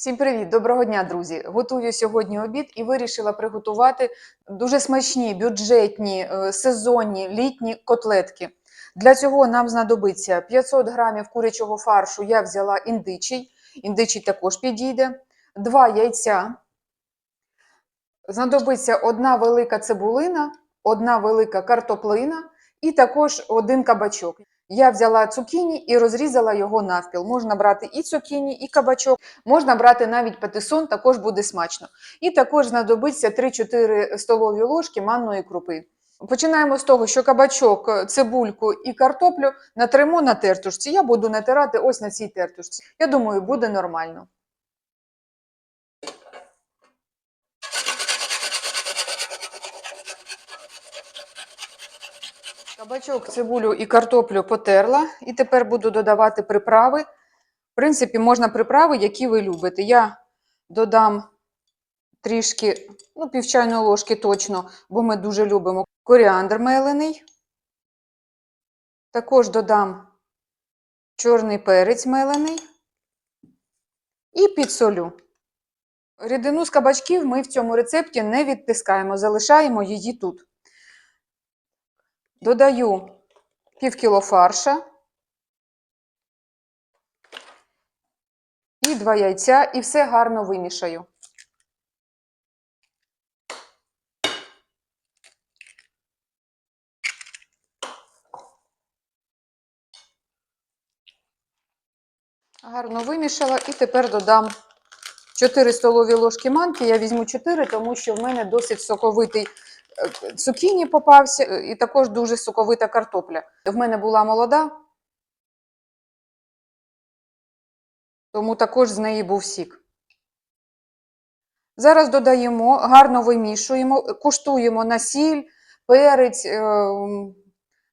Всім привіт! Доброго дня, друзі! Готую сьогодні обід і вирішила приготувати дуже смачні, бюджетні, е, сезонні літні котлетки. Для цього нам знадобиться 500 грамів курячого фаршу. Я взяла індичий, індичий також підійде, 2 яйця. Знадобиться одна велика цибулина, одна велика картоплина і також один кабачок. Я взяла цукіні і розрізала його навпіл. Можна брати і цукіні, і кабачок. Можна брати навіть патисон, також буде смачно. І також знадобиться 3-4 столові ложки манної крупи. Починаємо з того, що кабачок, цибульку і картоплю натримо на тертушці. Я буду натирати ось на цій тертушці. Я думаю, буде нормально. Кабачок, цибулю і картоплю потерла. І тепер буду додавати приправи. В принципі, можна приправи, які ви любите. Я додам трішки, ну, пів чайної ложки точно, бо ми дуже любимо коріандр мелений. Також додам чорний перець мелений і підсолю. Рідину з кабачків ми в цьому рецепті не відтискаємо, залишаємо її тут. Додаю пів кіло фарша і два яйця, і все гарно вимішаю. Гарно вимішала і тепер додам 4 столові ложки манки. Я візьму 4, тому що в мене досить соковитий цукіні попався, е, і також дуже соковита картопля. В мене була молода, тому також з неї був сік. Зараз додаємо, гарно вимішуємо, куштуємо на сіль, перець, е,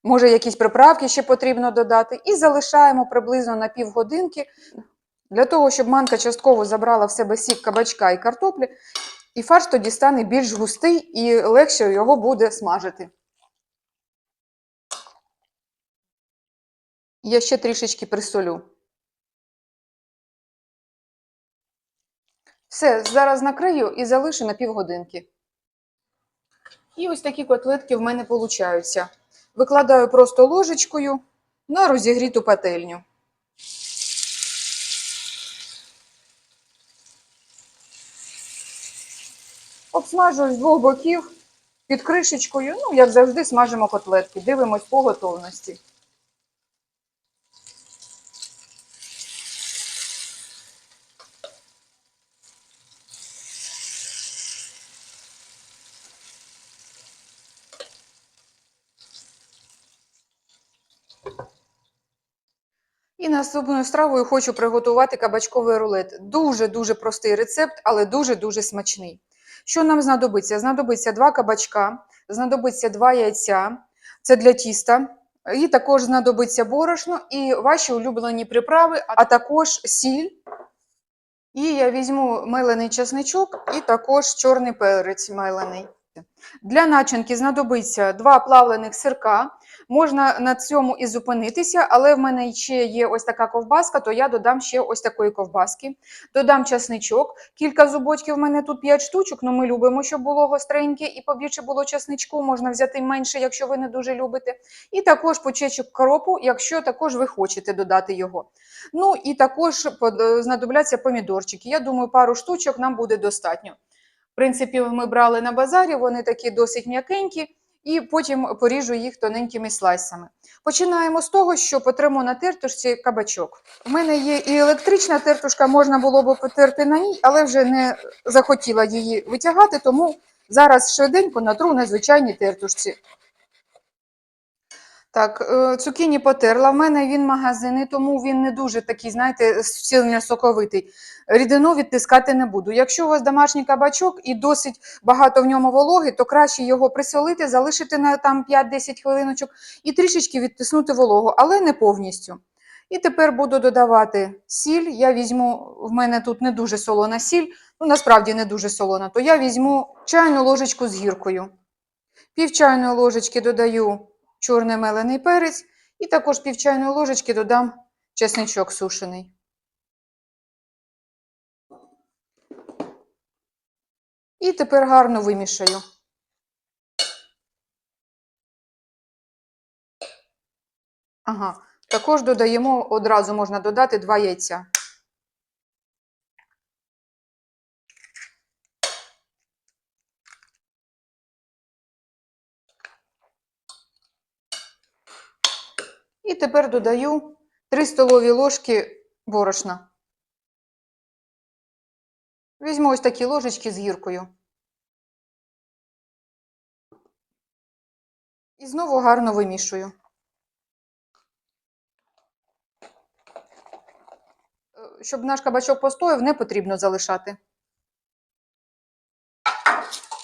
може якісь приправки ще потрібно додати, і залишаємо приблизно на півгодинки для того, щоб манка частково забрала в себе сік кабачка і картоплі, і фарш тоді стане більш густий і легше його буде смажити. Я ще трішечки присолю. Все, зараз накрию і залишу на півгодинки. І ось такі котлетки в мене получаються. Викладаю просто ложечкою на розігріту пательню. Обсмажую з двох боків під кришечкою. Ну, як завжди, смажимо котлетки. Дивимось по готовності. І наступною стравою хочу приготувати кабачковий рулет. Дуже-дуже простий рецепт, але дуже-дуже смачний. Що нам знадобиться? Знадобиться два кабачка, знадобиться два яйця, це для тіста. І також знадобиться борошно і ваші улюблені приправи, а також сіль. І я візьму мелений чесничок і також чорний перець мелений. Для начинки знадобиться два плавлених сирка. Можна на цьому і зупинитися, але в мене ще є ось така ковбаска, то я додам ще ось такої ковбаски. Додам часничок, кілька зубочків в мене тут 5 штучок, але ми любимо, щоб було гостреньке і побільше було часничку, можна взяти менше, якщо ви не дуже любите. І також почечок кропу, якщо також ви хочете додати його. Ну і також знадобляться помідорчики. Я думаю, пару штучок нам буде достатньо. В принципі, ми брали на базарі, вони такі досить м'якенькі, і потім поріжу їх тоненькими слайсами. Починаємо з того, що потремо на тертушці кабачок. У мене є і електрична тертушка, можна було б потерти на ній, але вже не захотіла її витягати, тому зараз швиденько натру на звичайній тертушці. Так, е, цукіні потерла. В мене він магазини, тому він не дуже такий, знаєте, сильно соковитий. Рідину відтискати не буду. Якщо у вас домашній кабачок і досить багато в ньому вологи, то краще його присолити, залишити на там 5-10 хвилиночок і трішечки відтиснути вологу, але не повністю. І тепер буду додавати сіль. Я візьму, в мене тут не дуже солона сіль, ну насправді не дуже солона, то я візьму чайну ложечку з гіркою. Пів чайної ложечки додаю чорний мелений перець і також півчайної ложечки додам чесничок сушений. І тепер гарно вимішаю. Ага, також додаємо одразу можна додати два яйця. І тепер додаю 3 столові ложки борошна. Візьму ось такі ложечки з гіркою. І знову гарно вимішую. Щоб наш кабачок постояв, не потрібно залишати.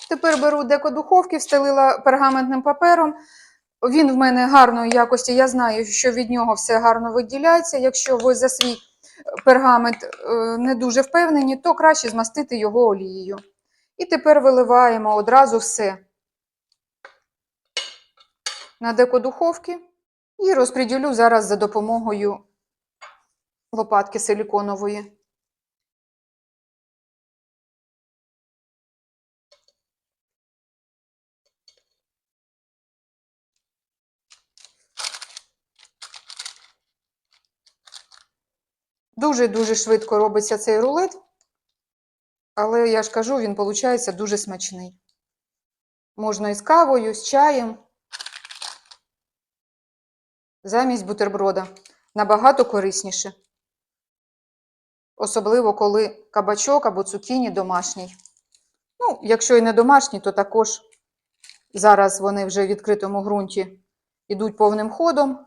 Тепер беру деко духовки, встелила пергаментним папером. Він в мене гарної якості. Я знаю, що від нього все гарно виділяється. Якщо ви за свій пергамент е, не дуже впевнені, то краще змастити його олією. І тепер виливаємо одразу все на деко духовки і розподілю зараз за допомогою лопатки силіконової. Дуже-дуже швидко робиться цей рулет, але я ж кажу, він виходить дуже смачний. Можна і з кавою, з чаєм, замість бутерброда. Набагато корисніше. Особливо, коли кабачок або цукіні домашній. Ну, якщо і не домашній, то також зараз вони вже в відкритому ґрунті йдуть повним ходом.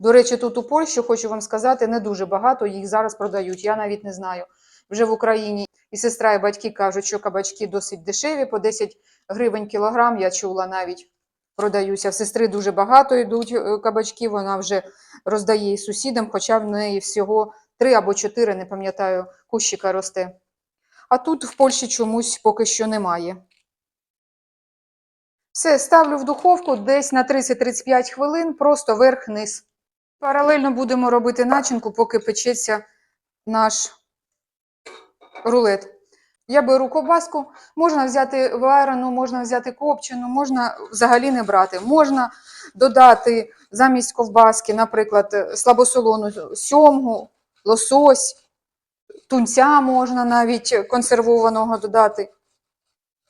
До речі, тут у Польщі, хочу вам сказати, не дуже багато їх зараз продають. Я навіть не знаю. Вже в Україні і сестра, і батьки кажуть, що кабачки досить дешеві, по 10 гривень кілограм, я чула навіть продаються. В сестри дуже багато йдуть е, кабачків, вона вже роздає і сусідам, хоча в неї всього 3 або 4, не пам'ятаю, кущика росте. А тут в Польщі чомусь поки що немає. Все, ставлю в духовку десь на 30-35 хвилин, просто верх-низ. Паралельно будемо робити начинку, поки печеться наш рулет. Я беру ковбаску, можна взяти варену, можна взяти копчену, можна взагалі не брати. Можна додати замість ковбаски, наприклад, слабосолону сьомгу, лосось, тунця можна навіть консервованого додати.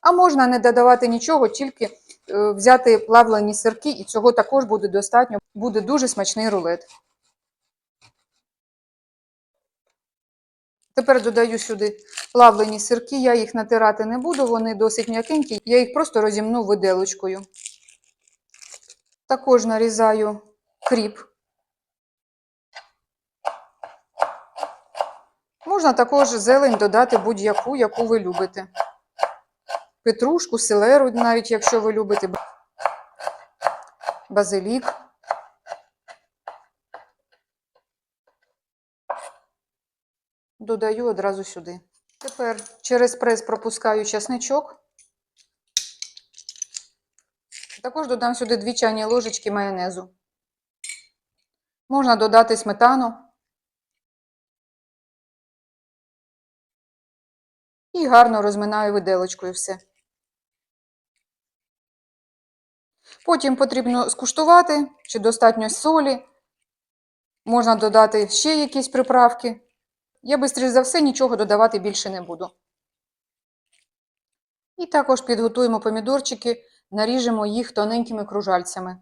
А можна не додавати нічого, тільки взяти плавлені сирки, і цього також буде достатньо. Буде дуже смачний рулет. Тепер додаю сюди плавлені сирки, я їх натирати не буду, вони досить м'якенькі, я їх просто розімну виделочкою. Також нарізаю кріп. Можна також зелень додати будь-яку, яку ви любите. Петрушку, селеру, навіть якщо ви любите базилік. Додаю одразу сюди. Тепер через прес пропускаю часничок. Також додам сюди 2 чайні ложечки майонезу. Можна додати сметану. І гарно розминаю виделочкою все. Потім потрібно скуштувати, чи достатньо солі. Можна додати ще якісь приправки. Я швидше за все нічого додавати більше не буду. І також підготуємо помідорчики, наріжемо їх тоненькими кружальцями.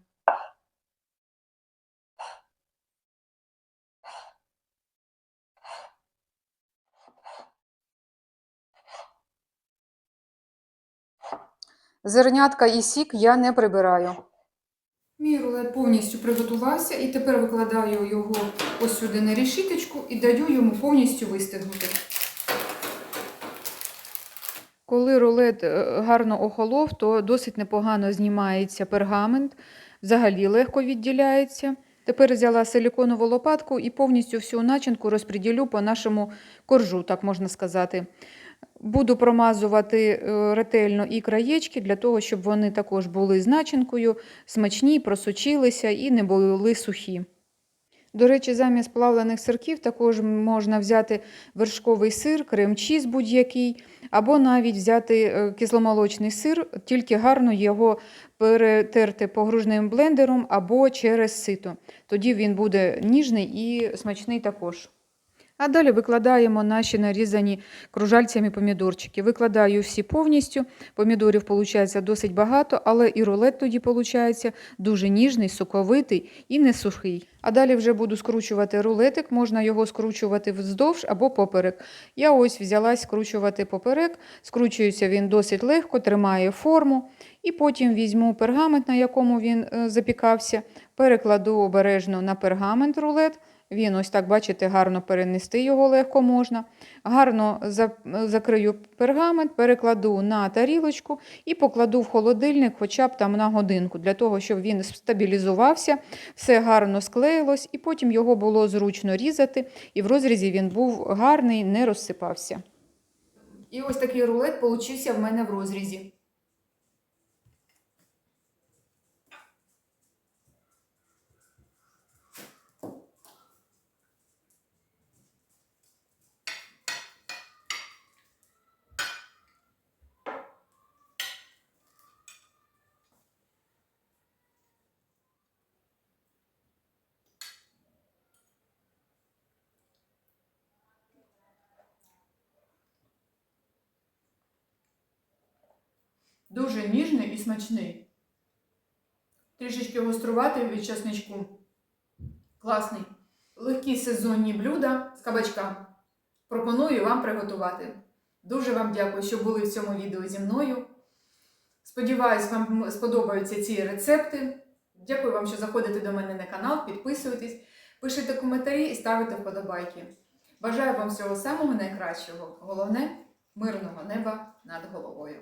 Зернятка і сік я не прибираю. Мій рулет повністю приготувався і тепер викладаю його ось сюди на рішіточку і даю йому повністю вистигнути. Коли рулет е, гарно охолов, то досить непогано знімається пергамент, взагалі легко відділяється. Тепер взяла силіконову лопатку і повністю всю начинку розподілю по нашому коржу, так можна сказати. Буду промазувати е, ретельно і краєчки, для того, щоб вони також були з начинкою, смачні, просочилися і не були сухі. До речі, замість плавлених сирків також можна взяти вершковий сир, крем-чіз будь-який, або навіть взяти е, кисломолочний сир, тільки гарно його перетерти погружним блендером або через сито. Тоді він буде ніжний і смачний також. А далі викладаємо наші нарізані кружальцями помідорчики. Викладаю всі повністю. Помідорів виходить досить багато, але і рулет тоді виходить дуже ніжний, соковитий і не сухий. А далі вже буду скручувати рулетик, можна його скручувати вздовж або поперек. Я ось взялась скручувати поперек, скручується він досить легко, тримає форму. І потім візьму пергамент, на якому він е, запікався, перекладу обережно на пергамент рулет. Він ось так, бачите, гарно перенести його легко можна. Гарно закрию пергамент, перекладу на тарілочку і покладу в холодильник хоча б там на годинку, для того, щоб він стабілізувався, все гарно склеїлось, і потім його було зручно різати, і в розрізі він був гарний, не розсипався. І ось такий рулет получився в мене в розрізі. Дуже ніжний і смачний. Трішечки гоструватий від часничку. Класний. Легкі сезонні блюда з кабачка. Пропоную вам приготувати. Дуже вам дякую, що були в цьому відео зі мною. Сподіваюсь, вам сподобаються ці рецепти. Дякую вам, що заходите до мене на канал, підписуєтесь, пишете коментарі і ставите вподобайки. Бажаю вам всього самого найкращого. Головне мирного неба над головою.